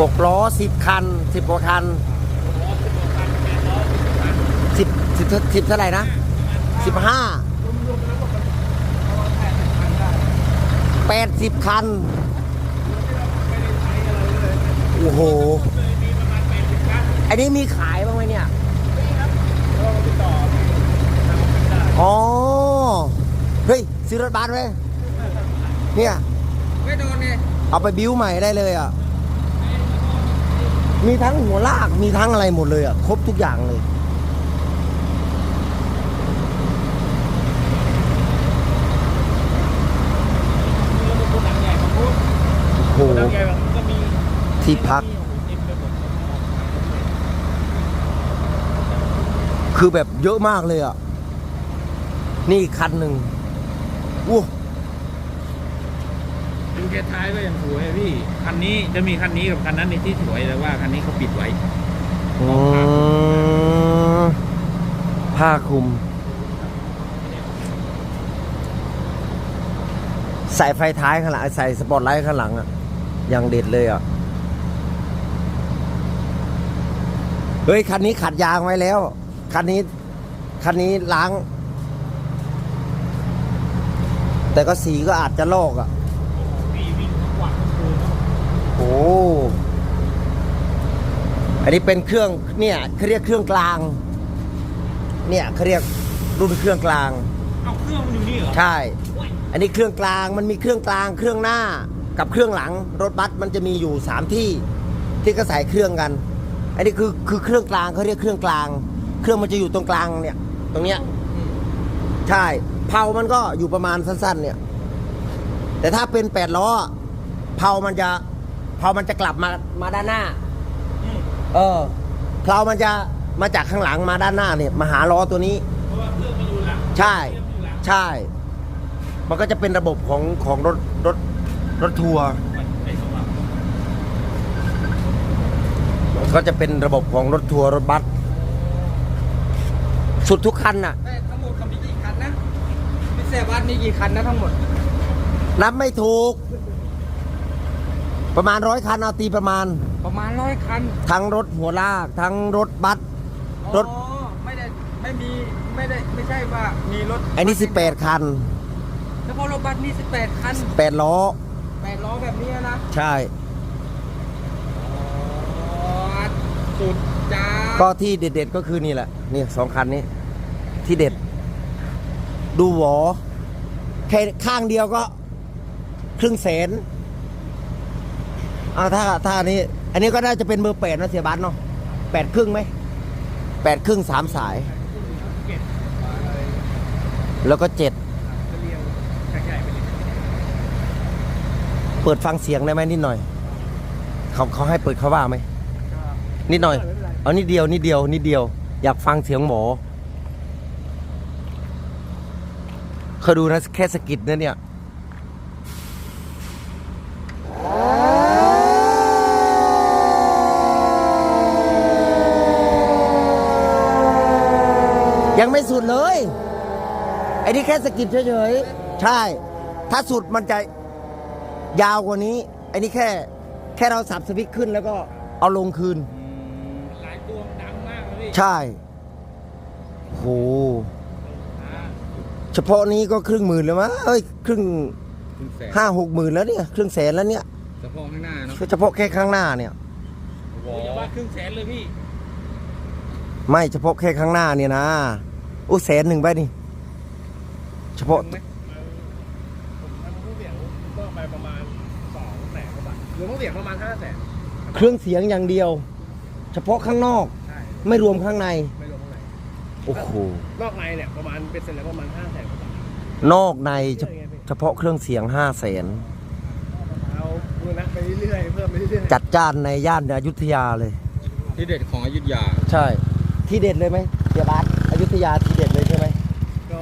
หกล้อสิบคันสิบกว่าคันสิบสิบสิบเท่าไหร่นะสิบห้าแปดสิบคัน โอ้โห อันนี้มีขายบ้างไหมเนี่ยอ๋อ เฮ้ย ซื้อรถบัสไหมเนี่ย ไม่โดนไงเอาไปบิ้วใหม่ได้เลยอะ มีทั้งหัวลากมีทั้งอะไรหมดเลยอะ ครบทุกอย่างเลย โอ้โหที่พัก คือแบบเยอะมากเลยอะ นี่คันหนึ่งอู้ดู แค่ท้ายก็ยังสวยพี่ คันนี้จะมีคันนี้กับคันนั้นในที่สวยแต่ว่าคันนี้เขาปิดไว้อผ้าคลุม ใส่ไฟท้ายข้างหลังใส่สปอตไลท์ข้างหลังอะอย่างเด็ดเลยอะเฮ้ย คันนี้ขัดยางไว้แล้ว คันนี้ คันนี้ล้าง แต่ก็สีก็อาจจะลอกอะ พี่วิ่งทั้งวันทั้งคืน โอ้อันนี้เป็นเครื่องเนี่ยเขาเรียกเครื่องกลาง เนี่ยเขาเรียกรุ่นเครื่องกลาง เอาเครื่องมันอยู่นี่เหรอใช่ อันนี้เครื่องกลางมันมีเครื่องกลาง เครื่องหน้ากับเครื่องหลัง รถบัสมันจะมีอยู่สามที่ ที่ก็ใส่เครื่องกัน อันนี้คือคือเครื่องกลางเขาเรียกเครื่องกลาง เครื่องมันจะอยู่ตรงกลางเนี่ย ตรงเนี้ยใช่เผามันก็อยู่ประมาณสั้น ๆ เนี่ย แต่ถ้าเป็นแปดล้อเผามันจะ เผามันจะกลับมามาด้านหน้า อืมเออเพลามันจะมาจากข้างหลังมาด้านหน้าเนี่ยมาหาล้อตัวนี้ เพราะว่าเครื่องมันอยู่หลังใช่ เครื่องมันอยู่หลังใช่ มันก็จะเป็นระบบของของรถรถรถทัวร์ มันไอ้สมบัติมันก็จะเป็นระบบของรถทัวร์รถบัสสุดทุกคันน่ะ แต่ทั้งหมดเขามีกี่คันนะพิเศษวัดนี่กี่คันนะทั้งหมด นับไม่ถูก ประมาณร้อยคันเอาตีประมาณ ประมาณร้อยคันทั้งรถหัวลาก ทั้งรถบัส รถ อ๋อไม่ได้ไม่มีไม่ได้ไม่ใช่ว่ามีรถไอ้นี่สิบแปดคันเฉพาะรถบัสมีสิบแปดคันแปดล้อ แปดล้อแบบนี้นะใช่ อ๋อสุดจ้าก็ที่เด็ดๆก็คือนี่แหละ นี่สองคันนี้ ที่เด็ด ดูหวอแค่ข้างเดียวก็ ครึ่งแสนเอาถ้าถ้าอันนี้ อันนี้ก็น่าจะเป็นเบอร์แปดนะเสียบัตเนาะแปดครึ่งไหมแปดครึ่งสามสาย แล้วก็เจ็ดเปิดฟังเสียงได้ไหมนิดหน่อย เขาเขาให้เปิดเขาว่าไหมนิดหน่อย เอานิดเดียวนิดเดียวนิดเดียว อยากฟังเสียงหมอเคยดูนะแค่สกิดนะเนี่ย ยังไม่สุดเลย ไอ้นี่แค่สะกิดเฉยๆ ใช่ ถ้าสุดมันจะยาวกว่านี้ ไอ้นี่แค่แค่เราสับสวิตช์ขึ้นแล้วก็เอาลงคืน หลายตัวดังมากเลยพี่ใช่ โหอ่าเฉพาะนี้ก็ครึ่งหมื่นแล้วมั้งเอ้ย ครึ่งคุณแสนห้าหกหมื่นแล้วเนี่ย ครึ่งแสนแล้วเนี่ยเฉพาะข้างหน้าเนาะเฉพาะแค่ข้างหน้าเนี่ย โอ้ยว่าครึ่งแสนเลยพี่ ไม่เฉพาะแค่ข้างหน้าเนี่ยนะอู้แสนหนึ่งไปนี่ เฉพาะผมทำผู้เสียงก็ไปประมาณสองแสนกว่าบาทรวมผู้เสียงประมาณห้าแสนเครื่องเสียงอย่างเดียว เฉพาะข้างนอก ใช่ ไม่รวมข้างใน ไม่รวมข้างใน โอ้โห นอกในเนี่ยประมาณเป็นเสร็จแล้วประมาณห้าแสนกว่าบาทนอกในเฉเฉพาะเครื่องเสียงห้าแสนเอาบูรณะไปเรื่อยๆเพิ่มไปเรื่อยจัดจ้านในย่านอยุธยาเลยๆที่เด็ดของอยุธยา ใช่ ที่เด็ดเลยไหมเสียบาสอยุธยาที่เด็ดเลยใช่ไหม ก็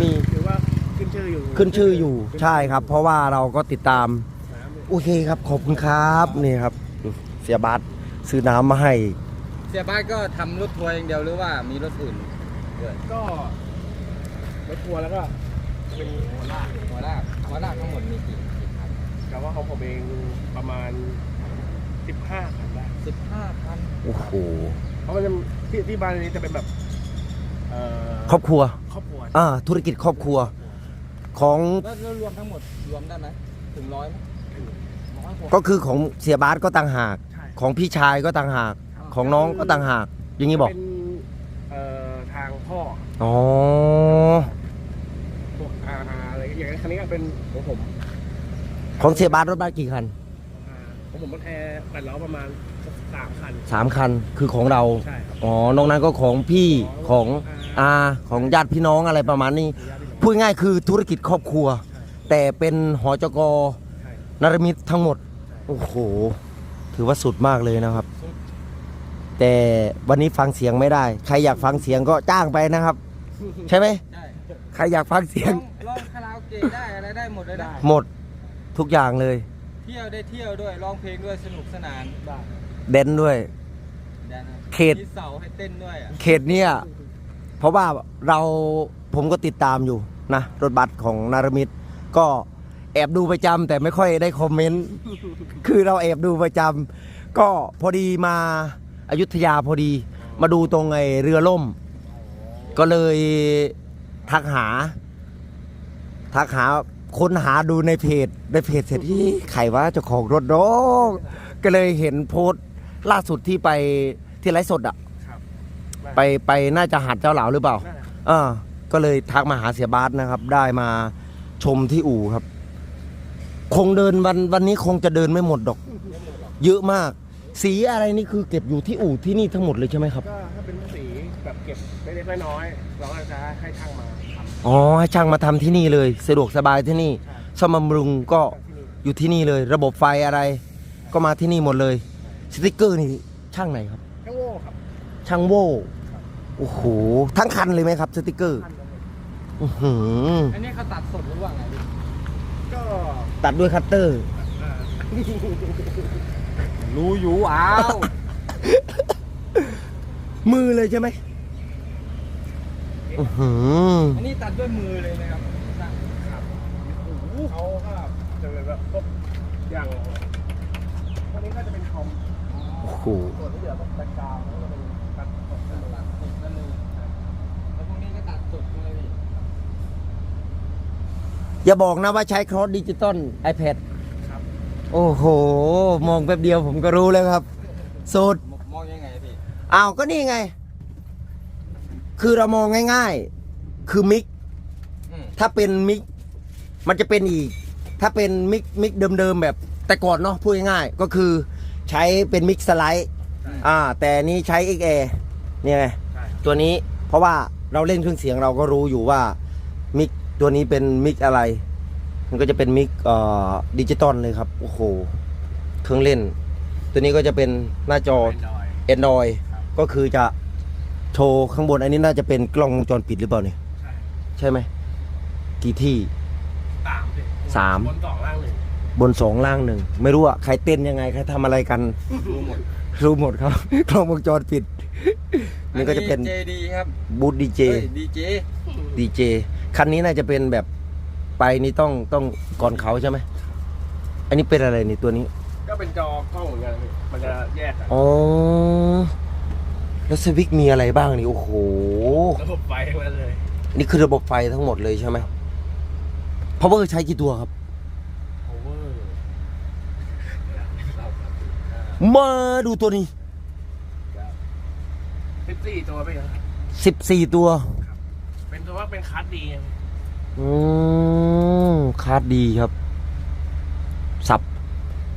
มี ถือว่าขึ้นชื่ออยู่ขึ้นชื่ออยู่ใช่ครับ เพราะว่าเราก็ติดตามน้ำเนี่ยโอเคครับ ขอบคุณครับนี่ครับ เสียบัตรซื้อน้ำมาให้ เสียบ้านก็ทำรถทัวร์อย่างเดียวหรือว่ามีรถอื่นด้วยก็รถทัวร์แล้วก็เป็นหัวลากหัวลากหัวลากทั้งหมดมีกี่กี่คันแต่ว่าของผมเองประมาณสิบห้าคันได้ สิบห้าพัน โอ้โห เพราะมันจะที่ที่บ้านนี้จะเป็นแบบเอ่อครอบครัวครอบครัวอ่าธุรกิจครอบครัวของแล้วแล้วรวมทั้งหมดรวมได้ไหมถึงร้อยไหมร้อยกว่าก็คือของเสียบาสก็ต่างหาก ใช่ ของพี่ชายก็ต่างหากของน้องก็ต่างหาก อย่างนี้บอก เป็นเอ่อทางพ่ออ๋อ พวกอาอะไรอย่างนี้คันนี้ก็เป็นของผมของเสียบาสรถบัสกี่คัน อ่าของผมมันแอร์แปดล้อประมาณ สามคัน สามคันคือของเรา ใช่ครับ อ๋อ นอกนั้นก็ของพี่ของอาของญาติพี่น้องอะไรประมาณนี้ญาติพี่น้องพูดง่ายๆคือธุรกิจครอบครัว แต่เป็นหอจกใช่นรมิตทั้งหมด โอ้โห ถือว่าสุดมากเลยนะครับแต่วันนี้ฟังเสียงไม่ได้ ใครอยากฟังเสียงก็จ้างไปนะครับ ใช่ไหม ใช่ใครอยากฟังเสียงร้องร้องคาราโอเกะได้อะไรได้หมดเลยนะหมดทุกอย่างเลย เที่ยวได้เที่ยวด้วยร้องเพลงด้วยสนุกสนาน ได้ เด่นด้วยได้นะเขต มีเสาให้เต้นด้วยอะเขตเนี้ยเพราะว่าเราผมก็ติดตามอยู่นะ รถบัสของนารมิตก็แอบดูประจำแต่ไม่ค่อยได้คอมเมนต์ คือเราแอบดูประจำก็พอดีมาอายุทยาพอดี มาดูตรงไอ้เรือล่ม ก็เลยทักหา ทักหาค้นหาดูในเพจในเพจเสร็จที่ใครว่าเจ้าของรถน้องก็เลยเห็นโพสต์ ล่าสุดที่ไปที่ไลฟ์สดอะครับไปไปน่าจะหาดเจ้าเหลาหรือเปล่านั่นแหละเออก็เลยทักมาหาเสียบาสนะครับ ได้มาชมที่อู่ครับ คงเดินวันวันนี้คงจะเดินไม่หมดดอก เยอะมาก สีอะไรนี่คือเก็บอยู่ที่อู่ที่นี่ทั้งหมดเลยใช่ไหมครับ ก็ถ้าเป็นสีแบบเก็บเล็กๆน้อยๆเราก็จะให้ช่างมาทำอ๋อให้ช่างมาทำที่นี่เลยสะดวกสบายที่นี่ใช่ซ่อมบำรุงก็ที่นี่อยู่ที่นี่เลย ระบบไฟอะไร ก็มาที่นี่หมดเลย สติกเกอร์นี่ช่างไหนครับ แค่โว้ครับช่างโว่โอ้โหทั้งคันเลยไหมครับ สติกเกอร์ท่านเลยอื้อหืออันนี้เขาตัดสดหรือว่าไงพี่ก็ตัดด้วยคัตเตอร์อ่ารู้อยู่อ้าวมือเลยใช่ไหมอื้อหืออันนี้ตัดด้วยมือเลยนะครับช่างครับเขาก็จะเป็นแบบพวกอย่างพวกนี้ก็จะเป็นคอม โอ้โหส่วนที่เหลือแบบแบ็คกราวด์แล้วก็เป็นตัดสดกันหมดตัดสดนั่นเลยแล้วพวกนี้ก็ตัดสดเลยพี่อย่าบอกนะว่าใช้ครอสดิจิตอล iPad ครับโอ้โห มองแป๊บเดียวผมก็รู้แล้วครับสุดมมองยังไงพี่อ้าวก็นี่ไง คือเรามองง่ายๆ คือมิกอืมถ้าเป็นมิกมันจะเป็นอีก ถ้าเป็นมิกมิกเดิมๆแบบแต่ก่อนเนาะพูดง่ายๆก็คือ ใช้เป็นมิกสไลด์อ่าแต่นี้ใช้ XA เนี่ยไงใช่ตัวนี้เพราะว่าเราเล่นเครื่องเสียงเราก็รู้อยู่ว่ามิกตัวนี้เป็นมิกอะไร มันก็จะเป็นมิกเอ่อดิจิตอลเลยครับโอ้โหเครื่องเล่น ตัวนี้ก็จะเป็นหน้าจอเป็นดอย Android ครับก็คือจะโชว์ข้างบนอันนี้น่าจะเป็นกล้องวงจรปิดหรือเปล่าเนี่ยใช่ใช่ไหมกี่ที่สามสิสามบนสองล่างหนึ่ง บนสองล่างหนึ่งไม่รู้อะใครเต้นยังไงใครทำอะไรกัน รู้หมดรู้หมดครับ กล้องวงจรปิดนี่ก็จะเป็นเจดีครับบูธดีเจดีเจดีเจคันนี้น่าจะเป็นแบบไปนี่ต้องต้องก่อนเขาใช่ไหมอันนี้เป็นอะไรนี่ตัวนี้ ก็เป็นจอกล้องเหมือนกันพี่มันจะแยกกันอ๋อแล้วสวิกมีอะไรบ้างนี่โอ้โหระบบไฟทั้งนั้นเลย นี่คือระบบไฟทั้งหมดเลยใช่ไหม power ใช้กี่ตัวครับ มาดูตัวนี้ สิบสี่ตัวไปครับ14 ตัว เป็นตัวว่าเป็นคัสดีไงอืมคาร์ดดีครับซับ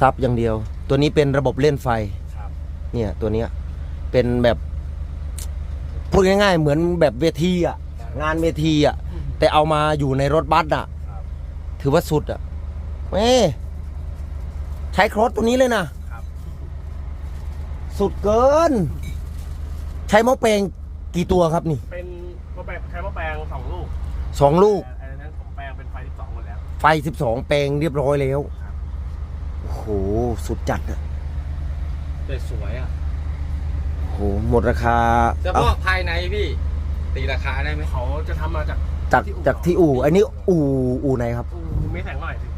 ซับอย่างเดียว ตัวนี้เป็นระบบเล่นไฟ ครับ เนี่ยตัวเนี้ยเป็นแบบพูดง่ายๆ เหมือนแบบเวทีอะ งานเวทีอะ แต่เอามาอยู่ในรถบัสอะ ครับ ถือว่าสุดอะเอ้ใช้ครอสตัวนี้เลยนะครับ สุดเกิน ใช้หม้อแปลงกี่ตัวครับนี่เป็นหม้อแปลงใช้หม้อแปลงสองลูกสองลูก แต่อันนั้นผมแปลงเป็นไฟสิบสองหมดแล้ว ไฟสิบสองแปลงเรียบร้อยแล้วครับ โอ้โหสุดจัดอะแต่สวยอะโอ้โหหมดราคาเฉเอ้าพาะภายในพี่ ตีราคาได้ไหมเขาจะทำมาจากจากจากที่อู่ อันนี้อู่อู่ไหนครับ อูมีแสงหน่อยสิ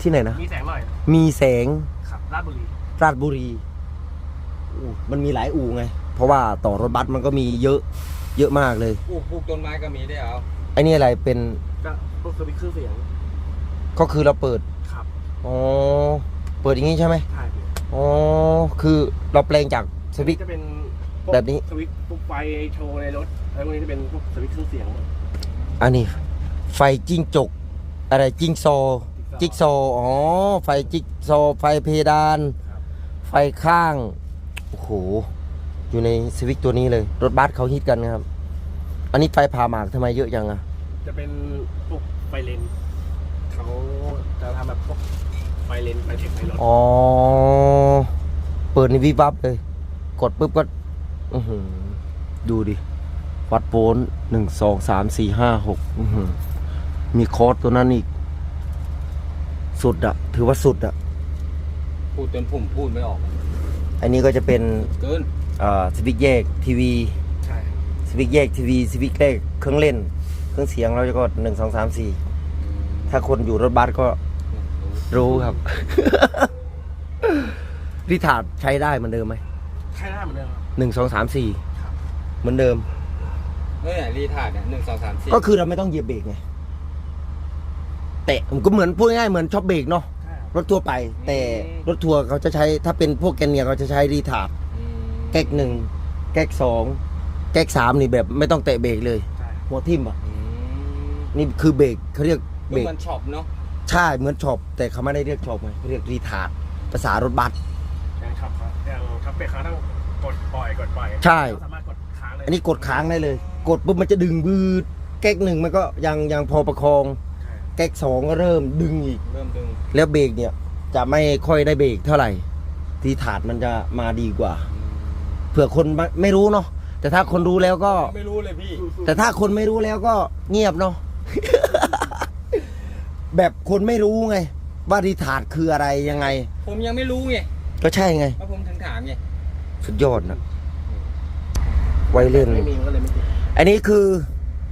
ที่ไหนนะ มีแสงหน่อย มีแสงครับราชบุรีราชบุรีอู่ มันมีหลายอู่ไง เพราะว่าต่อรถบัสมันก็มีเยอะเยอะมากเลยปลูกปลูกต้นไม้ก็มีได้วยเหรอไอ้นี่อะไรเป็นก็พวกสวิตช์เครื่องเสียงก็คือเราเปิดครับอ๋อเปิดอย่างนี้ใช่ไหมใช่พี่อ๋อคือเราแปลงจากสวิตช์ จะเป็นพวกแบบนี้ สวิตช์พวกไฟโชว์ในรถแล้วพวกนี้จะเป็นพวกสวิตช์เครื่องเสียงอันนี้ ไฟจิ้งจก อะไรจิ้งโซจิ๊กโซอ๋อ ไฟจิ๊กโซไฟเพดาน ครับ ไฟข้าง โอ้โห อยู่ในสวิตช์ตัวนี้เลย รถบัสเขาฮิตกันนะครับ อันนี้ไฟผ่าหมากทำไมเยอะจังอะจะเป็นพวกไฟเลนเขาจะทำแบบพวกไฟเลนไฟเทคไฟรถอ๋อ เปิดในวิบวับเลย กดปุ๊บก็อือหือดูดิ วัดโวลต์หนึ่งสองสามสี่ห้าหกอื้อหือมีคอร์สตัวนั้นอีก สุดอะถือว่าสุดอะพูดจนผมพูดไม่ออก อันนี้ก็จะเป็นเกินเอ่อสวิตช์แยกทีวีใช่สวิตช์แยกทีวีสวิตช์แยกเครื่องเล่น เครื่องเสียงเราจะกดหนึ่งสองสามสี่ถ้าคนอยู่รถบัสก็รู้ครับริถาดใช้ได้เหมือนเดิมไหมใช่ได้เหมือนเดิมครับหนึ่งสองสามสี่ครับเหมือนเดิมเมื่อไหร่รีทาร์ดเนี่ยหนึ่งสองสามสี่ก็คือเราไม่ต้องเหยียบเบรกไงแต่มันก็เหมือนพูดง่ายๆเหมือนชอบเบรกเนาะใช่ค รับรถทั่วไป แต่รถทัวร์เขาจะใช้ถ้าเป็นพวกแกนเนียร์เขาจะใช้รีถาดอืมแก๊กหนึ่งแก๊กสองแก๊กสามนี่แบบไม่ต้องแตะเบรกเลย ใช่ครับหัวทิ่มอะอืมนี่คือเบรกเขาเรียกก็เบรกเหมันช็อปเนาะใช่เหมือนช็อปแต่เขาไม่ได้เรียกช็อปไงเขาเรียกรีทาร์ดภาษารถบัส ยังขับครับยังขับเบรกค้างต้องกดปล่อยกดปล่อยใช่ เราสามารถกดค้างเลยอันนี้กดค้างได้เลย กดปุ๊บมันจะดึงบืดแก๊กหนึ่งมันก็ยังยังพอประคองใช่ แก๊กสองก็เริ่มดึงอีก เริ่มดึงแล้วเบรกเนี่ยจะไม่ค่อยได้เบรกเท่าไหร่ ทีถาดมันจะมาดีกว่า เผื่อคนไม่ไม่รู้เนาะแต่ถ้าคนรู้แล้วก็ ไม่รู้เลยพี่แต่ถ้าคนไม่รู้แล้วก็เงียบเนาะ แบบคนไม่รู้ไง ว่ารีถาดคืออะไรยังไง ผมยังไม่รู้ไงก็ใช่ไง แล้วผมถึงถามไงสุดยอดนะไว้เล่น ไม่มีมันก็เลยไม่ติดอันนี้คือ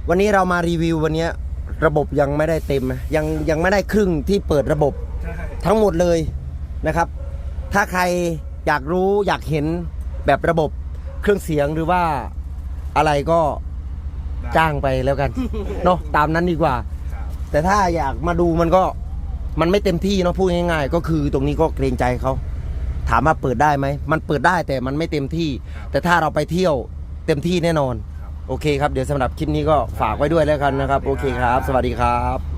วันนี้เรามารีวิววันเนี้ย ระบบยังไม่ได้เต็มนะยังยังไม่ได้ครึ่งที่เปิดระบบใช่ทั้งหมดเลยนะครับ ถ้าใครอยากรู้อยากเห็นแบบระบบเครื่องเสียงหรือว่าอะไรก็จ้างไปแล้วกันเนาะตามนั้นดีกว่าครับแต่ถ้าอยากมาดูมันก็มันไม่เต็มที่เนาะพูดง่าย ๆ ก็คือตรงนี้ก็เกรงใจเขาถามว่าเปิดได้ไหมมันเปิดได้แต่มันไม่เต็มที่ แต่ถ้าเราไปเที่ยวเต็มที่แน่นอนครับ โอเคครับเดี๋ยวสำหรับคลิปนี้ก็ฝากไว้ด้วยแล้วกันนะครับ โอเคครับ สวัสดีครับ